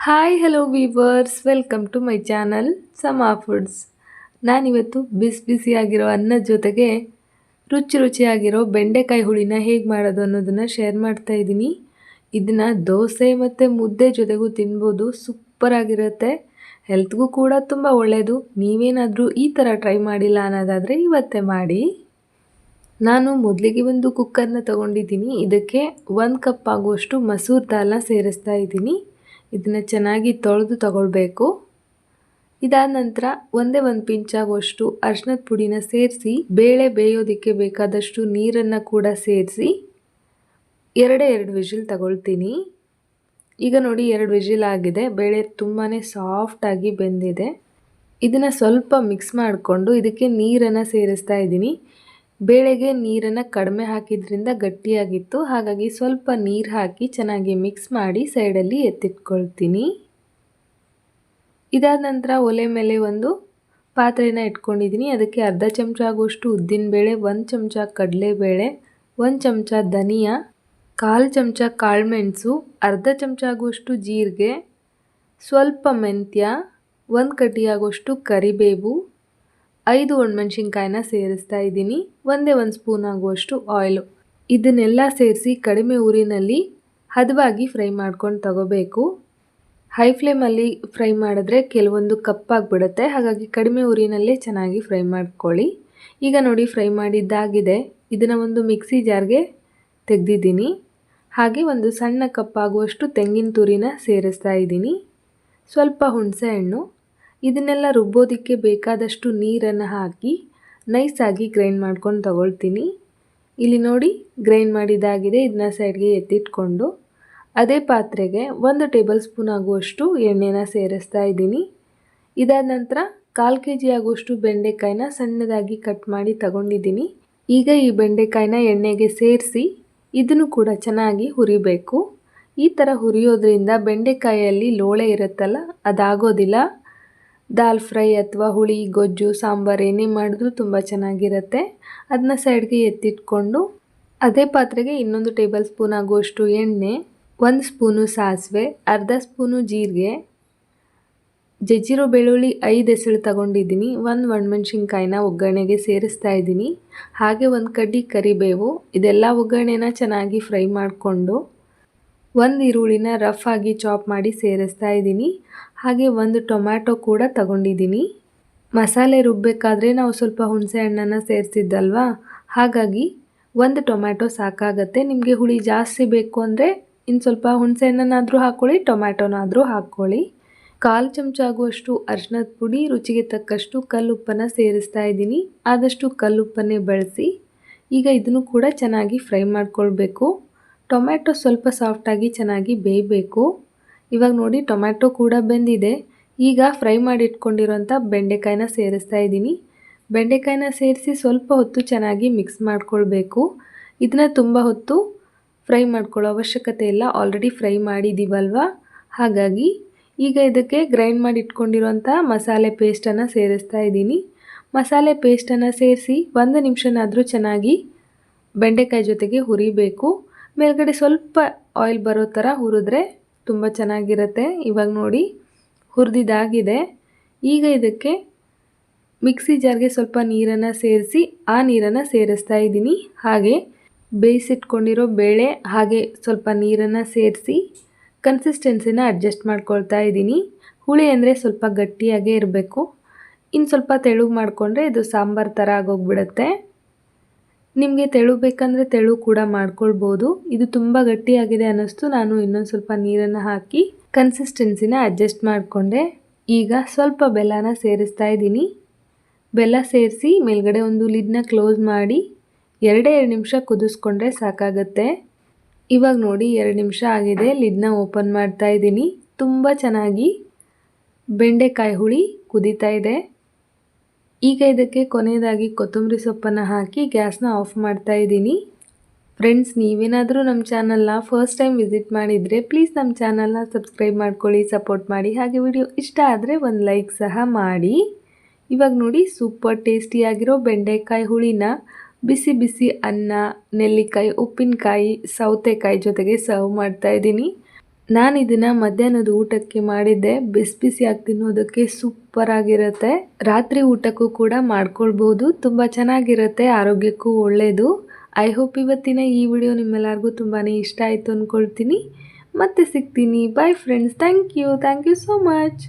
Hi hello viewers welcome to my channel Sama foods ನಾನಿವತ್ತು ಬಿಸಿ ಬಿಸಿಯಾಗಿರೋ ಅನ್ನದ ಜೊತೆಗೆ ರುಚಿ ರುಚಿಯಾಗಿರೋ ಬೆಂಡೆಕಾಯಿ ಹುಳಿನ ಹೇಗೆ ಮಾಡೋದು ಅನ್ನೋದನ್ನು ಶೇರ್ ಮಾಡ್ತಾ ಇದ್ದೀನಿ. ಇದನ್ನು ದೋಸೆ ಮತ್ತು ಮುದ್ದೆ ಜೊತೆಗೂ ತಿನ್ಬೋದು. ಸೂಪರಾಗಿರುತ್ತೆ ಹೆಲ್ತ್ಗೂ ಕೂಡ ತುಂಬ ಒಳ್ಳೆಯದು ನೀವೇನಾದರೂ ಈ ಥರ ಟ್ರೈ ಮಾಡಿಲ್ಲ ಅನ್ನೋದಾದರೆ ಇವತ್ತೇ ಮಾಡಿ. ನಾನು ಮೊದಲಿಗೆ ಒಂದು ಕುಕ್ಕರ್ನ ತಗೊಂಡಿದ್ದೀನಿ. ಇದಕ್ಕೆ ಒಂದು ಕಪ್ ಆಗುವಷ್ಟು ಮಸೂರ್ ದಾಲ್ನ ಸೇರಿಸ್ತಾ ಇದ್ದೀನಿ. ಇದನ್ನು ಚೆನ್ನಾಗಿ ತೊಳೆದು ತಗೊಳ್ಬೇಕು. ಇದಾದ ನಂತರ ಒಂದೇ ಒಂದು ಪಿಂಚಾಗುವಷ್ಟು ಅರ್ಶಿನದ ಪುಡಿನ ಸೇರಿಸಿ, ಬೇಳೆ ಬೇಯೋದಕ್ಕೆ ಬೇಕಾದಷ್ಟು ನೀರನ್ನು ಕೂಡ ಸೇರಿಸಿ, ಎರಡೇ ಎರಡು ವಿಜಿಲ್ ತಗೊಳ್ತೀನಿ. ಈಗ ನೋಡಿ ಎರಡು ವಿಜಿಲ್ ಆಗಿದೆ. ಬೇಳೆ ತುಂಬಾ ಸಾಫ್ಟಾಗಿ ಬೆಂದಿದೆ. ಇದನ್ನು ಸ್ವಲ್ಪ ಮಿಕ್ಸ್ ಮಾಡಿಕೊಂಡು ಇದಕ್ಕೆ ನೀರನ್ನು ಸೇರಿಸ್ತಾ ಇದ್ದೀನಿ. ಬೇಳೆಗೆ ನೀರನ್ನು ಕಡಿಮೆ ಹಾಕಿದ್ರಿಂದ ಗಟ್ಟಿಯಾಗಿತ್ತು. ಹಾಗಾಗಿ ಸ್ವಲ್ಪ ನೀರು ಹಾಕಿ ಚೆನ್ನಾಗಿ ಮಿಕ್ಸ್ ಮಾಡಿ ಸೈಡಲ್ಲಿ ಎತ್ತಿಟ್ಕೊಳ್ತೀನಿ. ಇದಾದ ನಂತರ ಒಲೆ ಮೇಲೆ ಒಂದು ಪಾತ್ರೆನ ಇಟ್ಕೊಂಡಿದ್ದೀನಿ ಅದಕ್ಕೆ ಅರ್ಧ ಚಮಚ ಆಗುವಷ್ಟು ಉದ್ದಿನಬೇಳೆ ಒಂದು ಚಮಚ ಕಡಲೆಬೇಳೆ ಒಂದು ಚಮಚ ಧನಿಯಾ, ಕಾಲು ಚಮಚ ಕಾಳುಮೆಣಸು ಅರ್ಧ ಚಮಚ ಆಗುವಷ್ಟು ಜೀರಿಗೆ, ಸ್ವಲ್ಪ ಮೆಂತ್ಯ, ಒಂದು ಕಡ್ಡಿ ಆಗುವಷ್ಟು ಕರಿಬೇವು ಐದು ಒಣಮೆಣ್ಸಿನ್ಕಾಯಿನ ಸೇರಿಸ್ತಾ ಇದ್ದೀನಿ. ಒಂದೇ ಒಂದು ಸ್ಪೂನ್ ಆಗುವಷ್ಟು ಆಯಿಲು ಇದನ್ನೆಲ್ಲ ಸೇರಿಸಿ ಕಡಿಮೆ ಊರಿನಲ್ಲಿ ಹದವಾಗಿ ಫ್ರೈ ಮಾಡ್ಕೊಂಡು ತಗೋಬೇಕು. ಹೈ ಫ್ಲೇಮಲ್ಲಿ ಫ್ರೈ ಮಾಡಿದ್ರೆ ಕೆಲವೊಂದು ಕಪ್ಪಾಗಿಬಿಡುತ್ತೆ ಹಾಗಾಗಿ ಕಡಿಮೆ ಊರಿನಲ್ಲೇ ಚೆನ್ನಾಗಿ ಫ್ರೈ ಮಾಡ್ಕೊಳ್ಳಿ. ಈಗ ನೋಡಿ ಫ್ರೈ ಮಾಡಿದ್ದಾಗಿದೆ. ಇದನ್ನು ಒಂದು ಮಿಕ್ಸಿ ಜಾರ್ಗೆ ತೆಗೆದಿದ್ದೀನಿ. ಹಾಗೆ ಒಂದು ಸಣ್ಣ ಕಪ್ಪಾಗುವಷ್ಟು ತೆಂಗಿನ ತುರಿನ ಸೇರಿಸ್ತಾ ಇದ್ದೀನಿ. ಸ್ವಲ್ಪ ಹುಣಸೆ ಹಣ್ಣು. ಇದನ್ನೆಲ್ಲ ರುಬ್ಬೋದಕ್ಕೆ ಬೇಕಾದಷ್ಟು ನೀರನ್ನು ಹಾಕಿ ನೈಸಾಗಿ ಗ್ರೈಂಡ್ ಮಾಡ್ಕೊಂಡು ತಗೊಳ್ತೀನಿ. ಇಲ್ಲಿ ನೋಡಿ ಗ್ರೈಂಡ್ ಮಾಡಿದ್ದಾಗಿದೆ ಇದನ್ನ ಸೈಡ್ಗೆ ಎತ್ತಿಟ್ಕೊಂಡು. ಅದೇ ಪಾತ್ರೆಗೆ ಒಂದು ಟೇಬಲ್ ಸ್ಪೂನ್ ಆಗುವಷ್ಟು ಎಣ್ಣೆನ ಸೇರಿಸ್ತಾ ಇದ್ದೀನಿ. ಇದಾದ ನಂತರ ಕಾಲು ಕೆ ಜಿ ಆಗುವಷ್ಟು ಬೆಂಡೆಕಾಯಿನ ಸಣ್ಣದಾಗಿ ಕಟ್ ಮಾಡಿ ತಗೊಂಡಿದ್ದೀನಿ. ಈಗ ಈ ಬೆಂಡೆಕಾಯಿನ ಎಣ್ಣೆಗೆ ಸೇರಿಸಿ ಇದನ್ನು ಕೂಡ ಚೆನ್ನಾಗಿ ಹುರಿಬೇಕು. ಈ ಥರ ಹುರಿಯೋದ್ರಿಂದ ಬೆಂಡೆಕಾಯಲ್ಲಿ ಲೋಳೆ ಇರುತ್ತಲ್ಲ, ಅದಾಗೋದಿಲ್ಲ. ದಾಲ್ ಫ್ರೈ ಅಥವಾ ಹುಳಿ, ಗೊಜ್ಜು, ಸಾಂಬಾರು ಏನೇ ಮಾಡಿದ್ರೂ ತುಂಬ ಚೆನ್ನಾಗಿರುತ್ತೆ. ಅದನ್ನ ಸೈಡ್ಗೆ ಎತ್ತಿಟ್ಕೊಂಡು ಅದೇ ಪಾತ್ರೆಗೆ ಇನ್ನೊಂದು ಟೇಬಲ್ ಸ್ಪೂನ್ ಆಗುವಷ್ಟು ಎಣ್ಣೆ, ಒಂದು ಸ್ಪೂನು ಸಾಸಿವೆ, ಅರ್ಧ ಸ್ಪೂನು ಜೀರಿಗೆ, ಜಜ್ಜಿರೋ ಬೆಳ್ಳುಳ್ಳಿ ಐದು ಎಸಳು ತಗೊಂಡಿದ್ದೀನಿ. ಒಂದು ಒಣಮೆಣ್ಸಿನ್ಕಾಯಿನ ಒಗ್ಗರಣೆಗೆ ಸೇರಿಸ್ತಾ ಇದ್ದೀನಿ. ಹಾಗೆ ಒಂದು ಕಡ್ಡಿ ಕರಿಬೇವು, ಇದೆಲ್ಲ ಒಗ್ಗರಣೆನ ಚೆನ್ನಾಗಿ ಫ್ರೈ ಮಾಡಿಕೊಂಡು ಒಂದು ಈರುಳ್ಳಿನ ರಫ್ ಆಗಿ ಚಾಪ್ ಮಾಡಿ ಸೇರಿಸ್ತಾ ಇದ್ದೀನಿ. ಹಾಗೆ ಒಂದು ಟೊಮ್ಯಾಟೊ ಕೂಡ ತಗೊಂಡಿದ್ದೀನಿ. ಮಸಾಲೆ ರುಬ್ಬಬೇಕಾದ್ರೆ ನಾವು ಸ್ವಲ್ಪ ಹುಣಸೆ ಹಣ್ಣನ್ನು ಸೇರಿಸಿದ್ದಲ್ವಾ? ಹಾಗಾಗಿ ಒಂದು ಟೊಮ್ಯಾಟೊ ಸಾಕಾಗತ್ತೆ. ನಿಮಗೆ ಹುಳಿ ಜಾಸ್ತಿ ಬೇಕು ಅಂದರೆ ಇನ್ನು ಸ್ವಲ್ಪ ಹುಣಸೆ ಹಣ್ಣನ್ನಾದರೂ ಹಾಕ್ಕೊಳ್ಳಿ, ಟೊಮ್ಯಾಟೊನಾದರೂ ಹಾಕ್ಕೊಳ್ಳಿ. ಕಾಲು ಚಮಚ ಆಗುವಷ್ಟು ಅರ್ಶಿನದ ಪುಡಿ, ರುಚಿಗೆ ತಕ್ಕಷ್ಟು ಕಲ್ಲುಪ್ಪನ್ನು ಸೇರಿಸ್ತಾ ಇದ್ದೀನಿ. ಆದಷ್ಟು ಕಲ್ಲುಪ್ಪನ್ನೇ ಬಳಸಿ, ಈಗ ಇದನ್ನು ಕೂಡ ಚೆನ್ನಾಗಿ ಫ್ರೈ ಮಾಡ್ಕೊಳ್ಬೇಕು. ಟೊಮ್ಯಾಟೊ ಸ್ವಲ್ಪ ಸಾಫ್ಟಾಗಿ ಚೆನ್ನಾಗಿ ಬೇಯಬೇಕು. ಇವಾಗ ನೋಡಿ ಟೊಮ್ಯಾಟೊ ಕೂಡ ಬೆಂದಿದೆ. ಈಗ ಫ್ರೈ ಮಾಡಿ ಇಟ್ಕೊಂಡಿರೋಂಥ ಬೆಂಡೆಕಾಯಿನ ಸೇರಿಸ್ತಾ ಇದ್ದೀನಿ. ಬೆಂಡೆಕಾಯಿನ ಸೇರಿಸಿ ಸ್ವಲ್ಪ ಹೊತ್ತು ಚೆನ್ನಾಗಿ ಮಿಕ್ಸ್ ಮಾಡ್ಕೊಳ್ಬೇಕು. ಇದನ್ನ ತುಂಬ ಹೊತ್ತು ಫ್ರೈ ಮಾಡ್ಕೊಳ್ಳೋ ಅವಶ್ಯಕತೆ ಇಲ್ಲ. ಆಲ್ರೆಡಿ ಫ್ರೈ ಮಾಡಿದ್ದೀವಲ್ವ ಹಾಗಾಗಿ ಈಗ ಇದಕ್ಕೆ ಗ್ರೈಂಡ್ ಮಾಡಿ ಇಟ್ಕೊಂಡಿರೋಂಥ ಮಸಾಲೆ ಪೇಸ್ಟನ್ನು ಸೇರಿಸ್ತಾ ಇದ್ದೀನಿ. ಮಸಾಲೆ ಪೇಸ್ಟನ್ನು ಸೇರಿಸಿ ಒಂದು ನಿಮಿಷನಾದರೂ ಚೆನ್ನಾಗಿ ಬೆಂಡೆಕಾಯಿ ಜೊತೆಗೆ ಹುರಿಬೇಕು. ಮೇಲ್ಗಡೆ ಸ್ವಲ್ಪ ಆಯಿಲ್ ಬರೋ ಥರ ಹುರಿದ್ರೆ ತುಂಬ ಚೆನ್ನಾಗಿರುತ್ತೆ. ಇವಾಗ ನೋಡಿ ಹುರಿದಿದ್ದಾಗಿದೆ ಈಗ ಇದಕ್ಕೆ ಮಿಕ್ಸಿ ಜಾರ್ಗೆ ಸ್ವಲ್ಪ ನೀರನ್ನು ಸೇರಿಸಿ ಆ ನೀರನ್ನು ಸೇರಿಸ್ತಾ ಇದ್ದೀನಿ. ಹಾಗೆ ಬೇಯಿಸಿಟ್ಕೊಂಡಿರೋ ಬೇಳೆ ಹಾಗೆ ಸ್ವಲ್ಪ ನೀರನ್ನು ಸೇರಿಸಿ ಕನ್ಸಿಸ್ಟೆನ್ಸಿನ ಅಡ್ಜಸ್ಟ್ ಮಾಡ್ಕೊಳ್ತಾ ಇದ್ದೀನಿ. ಹುಳಿ ಅಂದರೆ ಸ್ವಲ್ಪ ಗಟ್ಟಿಯಾಗೇ ಇರಬೇಕು. ಇನ್ನು ಸ್ವಲ್ಪ ತೆಳು ಮಾಡಿಕೊಂಡ್ರೆ ಇದು ಸಾಂಬಾರು ಥರ ಆಗೋಗ್ಬಿಡುತ್ತೆ. ನಿಮಗೆ ತೆಳು ಬೇಕಂದರೆ ತೆಳು ಕೂಡ ಮಾಡ್ಕೊಳ್ಬೋದು. ಇದು ತುಂಬ ಗಟ್ಟಿಯಾಗಿದೆ ಅನ್ನಿಸ್ತು. ನಾನು ಇನ್ನೊಂದು ಸ್ವಲ್ಪ ನೀರನ್ನು ಹಾಕಿ ಕನ್ಸಿಸ್ಟೆನ್ಸಿನ ಅಡ್ಜಸ್ಟ್ ಮಾಡಿಕೊಂಡೆ. ಈಗ ಸ್ವಲ್ಪ ಬೆಲ್ಲನ ಸೇರಿಸ್ತಾ ಇದ್ದೀನಿ. ಬೆಲ್ಲ ಸೇರಿಸಿ ಮೇಲ್ಗಡೆ ಒಂದು ಲಿಡ್ನ ಕ್ಲೋಸ್ ಮಾಡಿ ಎರಡೇ ಎರಡು ನಿಮಿಷ ಕುದಿಸ್ಕೊಂಡ್ರೆ ಸಾಕಾಗತ್ತೆ. ಇವಾಗ ನೋಡಿ, ಎರಡು ನಿಮಿಷ ಆಗಿದೆ. ಲಿಡ್ನ ಓಪನ್ ಮಾಡ್ತಾ ಇದ್ದೀನಿ. ತುಂಬ ಚೆನ್ನಾಗಿ ಬೆಂಡೆಕಾಯಿ ಹುಳಿ ಕುದೀತಾ ಇದೆ. ಈಗ ಇದಕ್ಕೆ ಕೊನೆಯದಾಗಿ ಕೊತ್ತಂಬರಿ ಸೊಪ್ಪನ್ನು ಹಾಕಿ ಗ್ಯಾಸ್ನ ಆಫ್ ಮಾಡ್ತಾ ಇದ್ದೀನಿ. ಫ್ರೆಂಡ್ಸ್ ನೀವೇನಾದರೂ ನಮ್ಮ ಚಾನಲ್ನ ಫಸ್ಟ್ ಟೈಮ್ ವಿಸಿಟ್ ಮಾಡಿದರೆ ಪ್ಲೀಸ್ ನಮ್ಮ ಚಾನಲ್ನ ಸಬ್ಸ್ಕ್ರೈಬ್ ಮಾಡ್ಕೊಳ್ಳಿ ಸಪೋರ್ಟ್ ಮಾಡಿ. ಹಾಗೆ ವಿಡಿಯೋ ಇಷ್ಟ ಆದರೆ ಒಂದು ಲೈಕ್ ಸಹ ಮಾಡಿ. ಇವಾಗ ನೋಡಿ ಸೂಪರ್ ಟೇಸ್ಟಿಯಾಗಿರೋ ಬೆಂಡೆಕಾಯಿ ಹುಳಿನ ಬಿಸಿ ಬಿಸಿ ಅನ್ನ, ನೆಲ್ಲಿಕಾಯಿ, ಉಪ್ಪಿನಕಾಯಿ, ಸೌತೆಕಾಯಿ ಜೊತೆಗೆ ಸರ್ವ್ ಮಾಡ್ತಾ ಇದ್ದೀನಿ. ನಾನು ಇದನ್ನು ಮಧ್ಯಾಹ್ನದ ಊಟಕ್ಕೆ ಮಾಡಿದ್ದೆ. ಬಿಸಿ ಬಿಸಿಯಾಗಿ ತಿನ್ನೋದಕ್ಕೆ ಸೂಪರ್ ಆಗಿರುತ್ತೆ ರಾತ್ರಿ ಊಟಕ್ಕೂ ಕೂಡ ಮಾಡ್ಕೊಳ್ಬಹುದು ತುಂಬ ಚೆನ್ನಾಗಿರುತ್ತೆ. ಆರೋಗ್ಯಕ್ಕೂ ಒಳ್ಳೆಯದು ಐ ಹೋಪ್ ಇವತ್ತಿನ ಈ ವಿಡಿಯೋ ನಿಮ್ಮೆಲ್ಲರಿಗೂ ತುಂಬಾ ಇಷ್ಟ ಆಯಿತು ಅಂದ್ಕೊಳ್ತೀನಿ ಮತ್ತೆ ಸಿಗ್ತೀನಿ. Bye friends thank you thank you so much